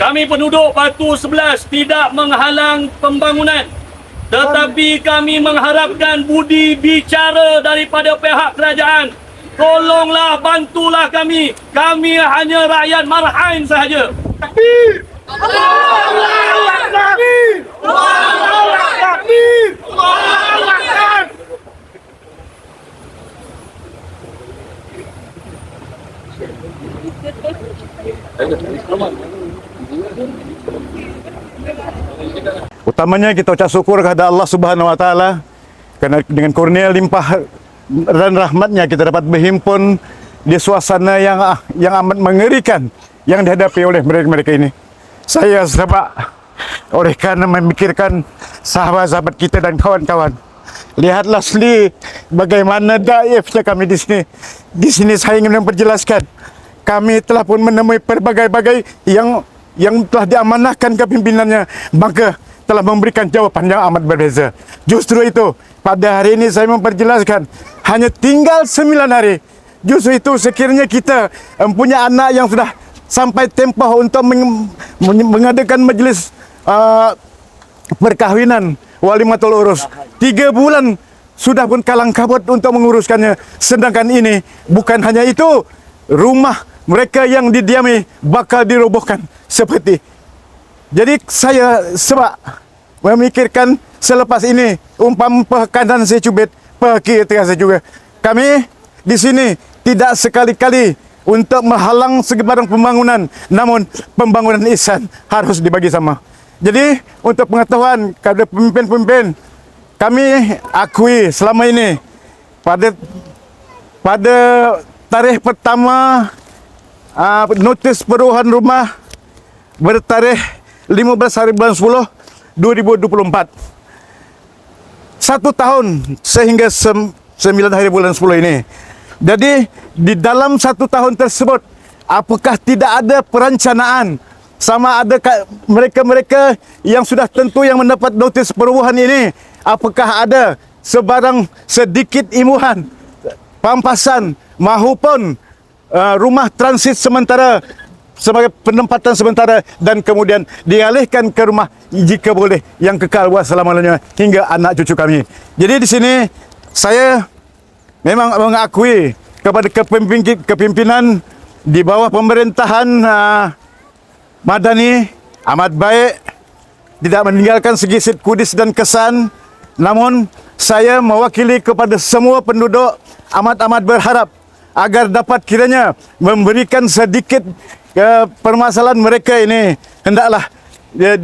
Kami penduduk Batu 11 tidak menghalang pembangunan tetapi kami mengharapkan budi bicara daripada pihak kerajaan. Tolonglah bantulah kami. Kami hanya rakyat marhain sahaja. Utamanya kita ucap syukur kepada Allah Subhanahu Wa Taala kerana dengan kurnia limpah dan rahmatnya kita dapat berhimpun di suasana yang ah, yang amat mengerikan yang dihadapi oleh mereka-mereka ini. Saya sebab oleh kerana memikirkan sahabat-sahabat kita dan kawan-kawan. Lihatlah sendiri bagaimana daifnya kami di sini. Di sini saya ingin memperjelaskan kami telah pun menemui pelbagai-bagai yang yang telah diamanahkan kepimpinannya maka telah memberikan jawapan yang amat berbeza. Justru itu pada hari ini saya memperjelaskan hanya tinggal sembilan hari. Justru itu sekiranya kita mempunyai anak yang sudah sampai tempoh untuk meng, men- mengadakan majlis uh, perkahwinan walimatul urus. Tiga bulan sudah pun kalang kabut untuk menguruskannya. Sedangkan ini bukan hanya itu, rumah mereka yang didiami bakal dirobohkan seperti. Jadi saya sebab memikirkan selepas ini umpam pekanan saya cubit pergi terasa juga. Kami di sini tidak sekali-kali untuk menghalang sebarang pembangunan namun pembangunan ihsan harus dibagi sama. Jadi untuk pengetahuan kepada pemimpin-pemimpin kami akui selama ini pada pada tarikh pertama uh, notis perubahan rumah bertarikh 15 hari bulan 10 2024 satu tahun sehingga sem, 9 hari bulan 10 ini. Jadi di dalam satu tahun tersebut apakah tidak ada perencanaan sama ada ka- mereka-mereka yang sudah tentu yang mendapat notis perubahan ini apakah ada sebarang sedikit imuhan pampasan maupun uh, rumah transit sementara sebagai penempatan sementara dan kemudian dialihkan ke rumah jika boleh yang kekal buat selama-lamanya hingga anak cucu kami. Jadi di sini saya memang mengakui kepada kepimpinan di bawah pemerintahan uh, Madani amat baik tidak meninggalkan segisit kudis dan kesan namun saya mewakili kepada semua penduduk amat-amat berharap agar dapat kiranya memberikan sedikit uh, permasalahan mereka ini hendaklah dia,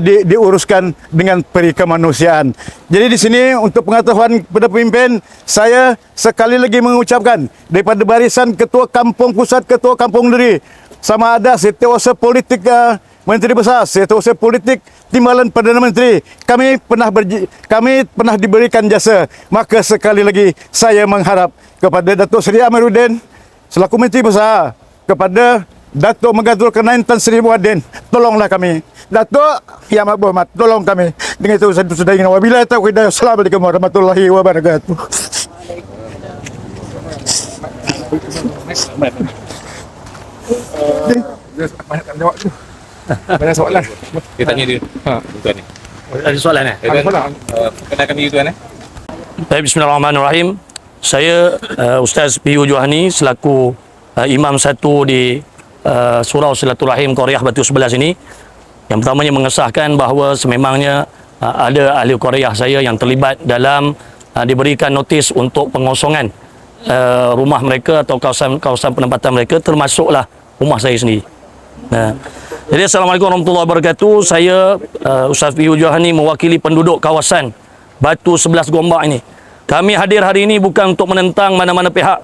di, diuruskan dengan peri kemanusiaan. Jadi di sini untuk pengetahuan kepada pemimpin, saya sekali lagi mengucapkan daripada barisan Ketua Kampung Pusat, Ketua Kampung Duri, sama ada setiausaha politik uh, Menteri Besar, setiausaha politik Timbalan Perdana Menteri, kami pernah berji, kami pernah diberikan jasa. Maka sekali lagi saya mengharap kepada Datuk Seri Amiruddin selaku Menteri Besar kepada Datuk Megatul Kenain Tan Sri Muadin, tolonglah kami. Datuk Yang Amat Berhormat, tolong kami. Dengan itu saya sudah ingin wabila tauhid. Assalamualaikum warahmatullahi wabarakatuh. Banyak jawab tu. Banyak soalan. Dia tanya dia. Ha. Tuan ni. Ada soalan eh? Eh, Ada soalan. uh, kenalkan diri tuan eh. Baik, Bismillahirrahmanirrahim. Saya uh, Ustaz Piyu Johani selaku uh, imam satu di uh, Surau Silaturahim Korea Batu 11 ini. Yang pertamanya mengesahkan bahawa sememangnya uh, ada ahli Korea saya yang terlibat dalam uh, diberikan notis untuk pengosongan uh, rumah mereka atau kawasan kawasan penempatan mereka termasuklah rumah saya sendiri. Nah. Jadi Assalamualaikum warahmatullahi wabarakatuh. Saya uh, Ustaz Fiyu Johani mewakili penduduk kawasan Batu 11 Gombak ini. Kami hadir hari ini bukan untuk menentang mana-mana pihak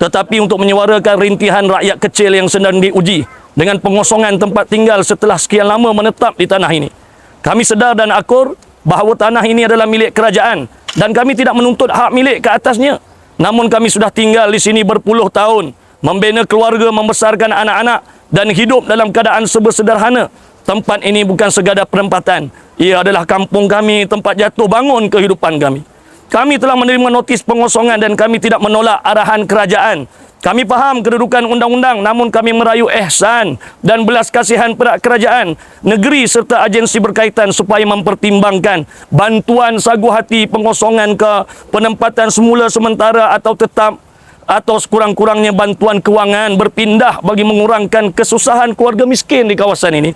tetapi untuk menyuarakan rintihan rakyat kecil yang sedang diuji dengan pengosongan tempat tinggal setelah sekian lama menetap di tanah ini. Kami sedar dan akur bahawa tanah ini adalah milik kerajaan dan kami tidak menuntut hak milik ke atasnya. Namun kami sudah tinggal di sini berpuluh tahun, membina keluarga, membesarkan anak-anak dan hidup dalam keadaan serba sederhana. Tempat ini bukan sekadar penempatan. Ia adalah kampung kami, tempat jatuh bangun kehidupan kami. Kami telah menerima notis pengosongan dan kami tidak menolak arahan kerajaan Kami faham kedudukan undang-undang namun kami merayu ihsan dan belas kasihan pihak kerajaan, negeri serta agensi berkaitan supaya mempertimbangkan bantuan sagu hati pengosongan ke penempatan semula sementara atau tetap atau sekurang-kurangnya bantuan kewangan berpindah bagi mengurangkan kesusahan keluarga miskin di kawasan ini.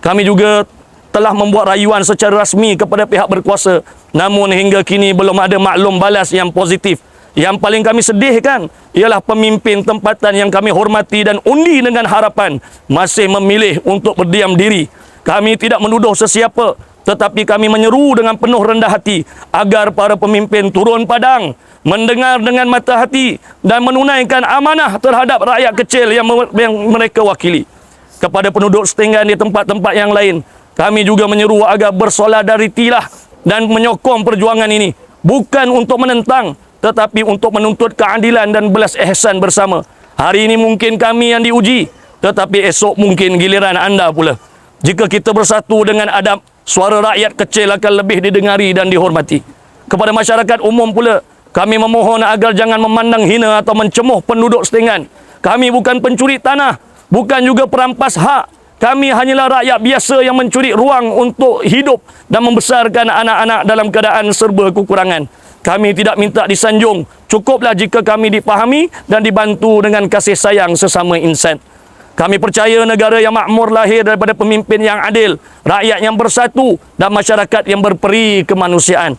Kami juga telah membuat rayuan secara rasmi kepada pihak berkuasa namun hingga kini belum ada maklum balas yang positif. Yang paling kami sedihkan ialah pemimpin tempatan yang kami hormati dan undi dengan harapan masih memilih untuk berdiam diri. Kami tidak menuduh sesiapa tetapi kami menyeru dengan penuh rendah hati agar para pemimpin turun padang mendengar dengan mata hati dan menunaikan amanah terhadap rakyat kecil yang, yang mereka wakili. Kepada penduduk setinggan di tempat-tempat yang lain, kami juga menyeru agar bersolidaritilah dan menyokong perjuangan ini bukan untuk menentang tetapi untuk menuntut keadilan dan belas ihsan bersama. Hari ini mungkin kami yang diuji, tetapi esok mungkin giliran anda pula. Jika kita bersatu dengan adab, suara rakyat kecil akan lebih didengari dan dihormati. Kepada masyarakat umum pula, kami memohon agar jangan memandang hina atau mencemuh penduduk setinggan. Kami bukan pencuri tanah, bukan juga perampas hak. Kami hanyalah rakyat biasa yang mencuri ruang untuk hidup dan membesarkan anak-anak dalam keadaan serba kekurangan. Kami tidak minta disanjung. Cukuplah jika kami dipahami dan dibantu dengan kasih sayang sesama insan. Kami percaya negara yang makmur lahir daripada pemimpin yang adil, rakyat yang bersatu dan masyarakat yang berperi kemanusiaan.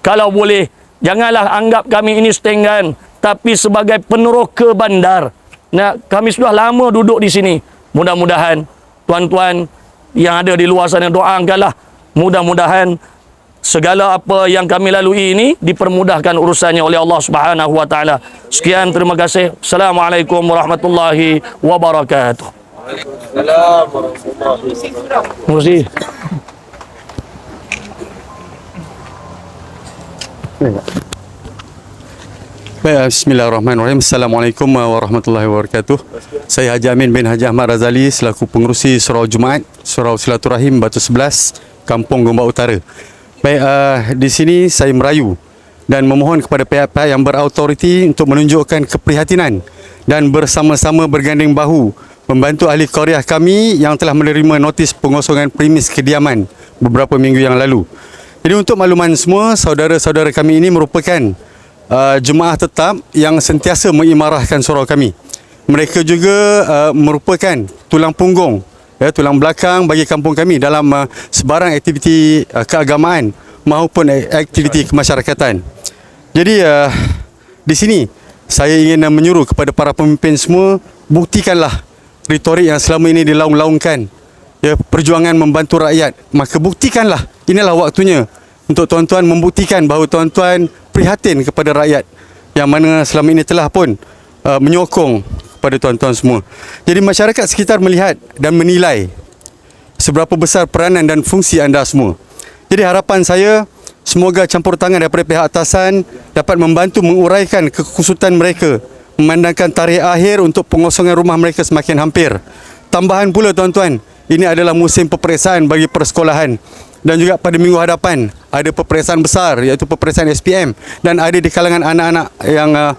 Kalau boleh, janganlah anggap kami ini setenggan, tapi sebagai peneroka bandar. Nah, kami sudah lama duduk di sini. Mudah-mudahan tuan-tuan yang ada di luar sana doakanlah mudah-mudahan segala apa yang kami lalui ini dipermudahkan urusannya oleh Allah Subhanahu wa taala. Sekian terima kasih. Assalamualaikum warahmatullahi wabarakatuh. Terima kasih. Baik, Bismillahirrahmanirrahim. Assalamualaikum warahmatullahi wabarakatuh. Saya Haji Amin bin Haji Ahmad Razali selaku pengurusi Surau Jumaat, Surau Silaturahim Batu 11, Kampung Gombak Utara. Baik, uh, di sini saya merayu dan memohon kepada pihak-pihak yang berautoriti untuk menunjukkan keprihatinan dan bersama-sama berganding bahu membantu ahli Korea kami yang telah menerima notis pengosongan premis kediaman beberapa minggu yang lalu. Jadi untuk makluman semua, saudara-saudara kami ini merupakan uh, jemaah tetap yang sentiasa mengimarahkan surau kami. Mereka juga uh, merupakan tulang punggung ya tulang belakang bagi kampung kami dalam uh, sebarang aktiviti uh, keagamaan maupun aktiviti kemasyarakatan. Jadi uh, di sini saya ingin uh, menyuruh kepada para pemimpin semua buktikanlah retorik yang selama ini dilaung-laungkan ya perjuangan membantu rakyat maka buktikanlah inilah waktunya untuk tuan-tuan membuktikan bahawa tuan-tuan prihatin kepada rakyat yang mana selama ini telah pun uh, menyokong kepada tuan-tuan semua. Jadi masyarakat sekitar melihat dan menilai seberapa besar peranan dan fungsi anda semua. Jadi harapan saya semoga campur tangan daripada pihak atasan dapat membantu menguraikan kekusutan mereka memandangkan tarikh akhir untuk pengosongan rumah mereka semakin hampir. Tambahan pula tuan-tuan, ini adalah musim peperiksaan bagi persekolahan dan juga pada minggu hadapan ada peperiksaan besar iaitu peperiksaan SPM dan ada di kalangan anak-anak yang uh,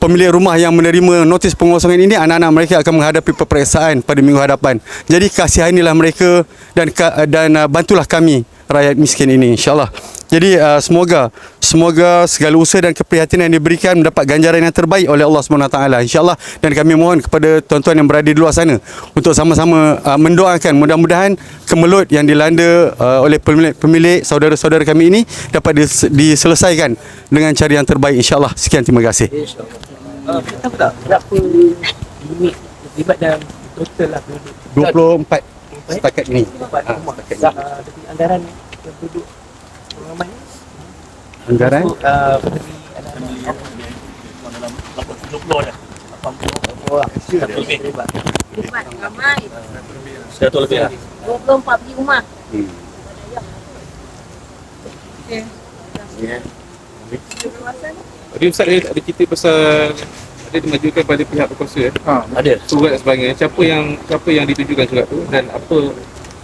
pemilik rumah yang menerima notis pengosongan ini anak-anak mereka akan menghadapi peperiksaan pada minggu hadapan. Jadi kasihanilah mereka dan dan uh, bantulah kami rakyat miskin ini insyaallah. Jadi uh, semoga semoga segala usaha dan keprihatinan yang diberikan mendapat ganjaran yang terbaik oleh Allah taala insyaallah dan kami mohon kepada tuan-tuan yang berada di luar sana untuk sama-sama uh, mendoakan mudah-mudahan kemelut yang dilanda uh, oleh pemilik, pemilik saudara-saudara kami ini dapat dis, diselesaikan dengan cara yang terbaik insyaallah. Sekian terima kasih. Tahu tak berapa unit terlibat dalam total lah penduduk 24 setakat ini. tempat Ah, rumah setakat ini. uh, dengan anggaran yang penduduk pengaman ni Anggaran untuk uh, beri anak-anak Terlibat ramai Satu lebih lah. 24 biji rumah Tadi Ustaz ada, ada cerita pasal ada dimajukan pada pihak berkuasa eh. Ha, Ada. Surat dan sebagainya. Siapa yang siapa yang ditujukan surat tu dan apa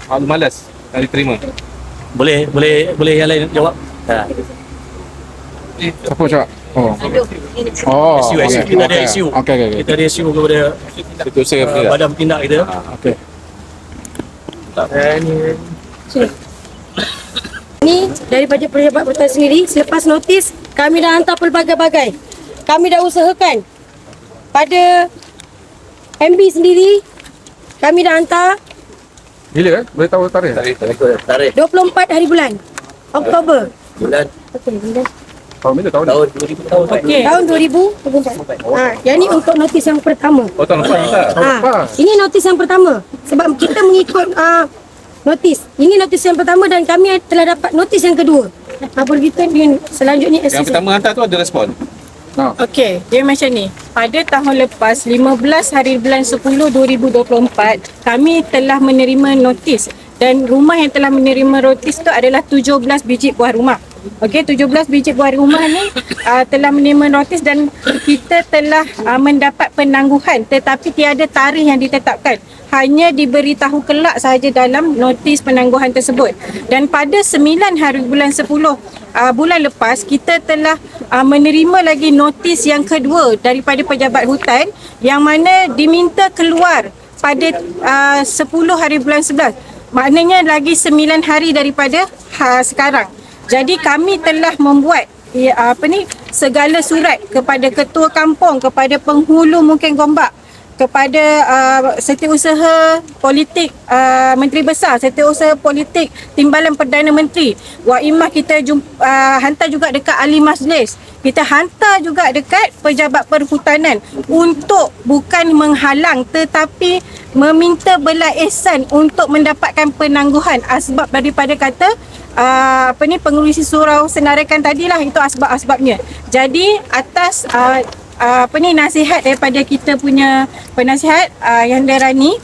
maklum malas yang diterima? Boleh boleh boleh yang lain jawab. Ha. siapa cakap? Oh. Aduh, ini Oh. SU, okey, kita ada. SU. Okey, okey, okey. Kita ada SU kepada Betul saya uh, badan bertindak kita. Okey. Ni daripada pejabat pertanian sendiri selepas notis kami dah hantar pelbagai-bagai. Kami dah usahakan pada MB sendiri kami dah hantar Bila eh? Boleh tahu tarikh? Tarikh 24 hari bulan Oktober. bulan Okey, bulan Tahun bila tahun ni? tahun 2000 tahun okay. tahun 2024. Ha, yang ni untuk notis yang pertama. Oh tahun lepas tak? Ha, ini notis yang pertama sebab kita mengikut uh, notis. Ini notis yang pertama dan kami telah dapat notis yang kedua. Ha, berkaitan dengan selanjutnya Yang SC. pertama hantar tu ada respon. Okey, dia macam ni. Pada tahun lepas 15 hari bulan 10 2024, kami telah menerima notis dan rumah yang telah menerima notis tu adalah 17 biji buah rumah. Okey, 17 biji buah rumah ni uh, telah menerima notis dan kita telah uh, mendapat penangguhan tetapi tiada tarikh yang ditetapkan. Hanya diberitahu kelak sahaja dalam notis penangguhan tersebut. Dan pada 9 hari bulan 10 uh, bulan lepas kita telah uh, menerima lagi notis yang kedua daripada pejabat hutan yang mana diminta keluar pada uh, 10 hari bulan 11. Maknanya lagi 9 hari daripada ha, sekarang. Jadi kami telah membuat ya, apa ni segala surat kepada ketua kampung, kepada penghulu mungkin Gombak, kepada uh, setiausaha politik uh, Menteri Besar, setiausaha politik Timbalan Perdana Menteri. Wak Imah kita jumpa, uh, hantar juga dekat ahli majlis. Kita hantar juga dekat pejabat perhutanan untuk bukan menghalang tetapi meminta belah ihsan untuk mendapatkan penangguhan asbab daripada kata uh, apa ni pengurusi surau senarakan tadilah itu asbab-asbabnya. Jadi atas uh, uh, apa ni nasihat daripada kita punya penasihat uh, yang Darani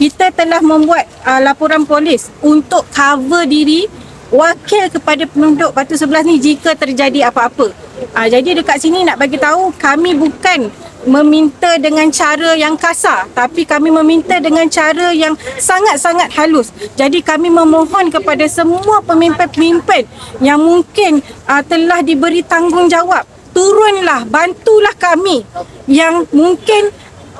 kita telah membuat uh, laporan polis untuk cover diri wakil kepada penduduk Batu Sebelas ni jika terjadi apa-apa. Uh, jadi dekat sini nak bagi tahu kami bukan meminta dengan cara yang kasar tapi kami meminta dengan cara yang sangat-sangat halus. Jadi kami memohon kepada semua pemimpin-pemimpin yang mungkin uh, telah diberi tanggungjawab turunlah bantulah kami yang mungkin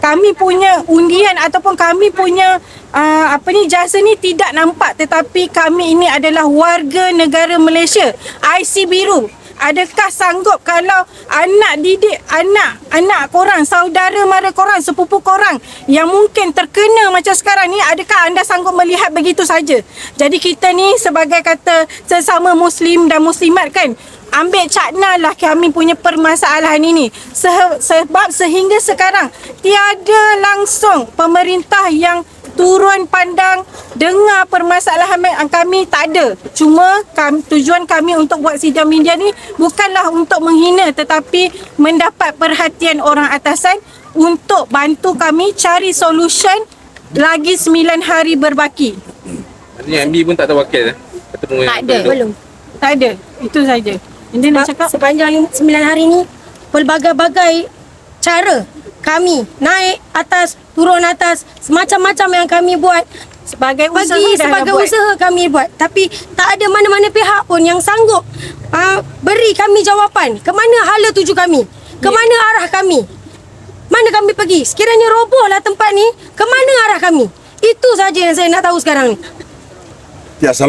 kami punya undian ataupun kami punya uh, apa ni jasa ni tidak nampak tetapi kami ini adalah warga negara Malaysia IC biru Adakah sanggup kalau anak didik anak anak korang, saudara mara korang, sepupu korang yang mungkin terkena macam sekarang ni adakah anda sanggup melihat begitu saja? Jadi kita ni sebagai kata sesama muslim dan muslimat kan ambil cakna lah kami punya permasalahan ini. Se- sebab sehingga sekarang tiada langsung pemerintah yang turun pandang dengar permasalahan kami tak ada. Cuma kami, tujuan kami untuk buat sidang media ni bukanlah untuk menghina tetapi mendapat perhatian orang atasan untuk bantu kami cari solution lagi 9 hari berbaki. Maksudnya MB pun tak ada wakil eh? Ketemu Tak ada, belum. tak ada itu saja Ini nak cakap? sepanjang 9 hari ni pelbagai-bagai cara kami naik atas turun atas semacam-macam yang kami buat sebagai usaha bagi dah sebagai buat. usaha kami buat. Tapi tak ada mana-mana pihak pun yang sanggup uh, beri kami jawapan. Ke mana hala tuju kami? Ke mana arah kami? Mana kami pergi? Sekiranya robohlah tempat ni ke mana arah kami? Itu saja yang saya nak tahu sekarang ni. Ya, salam.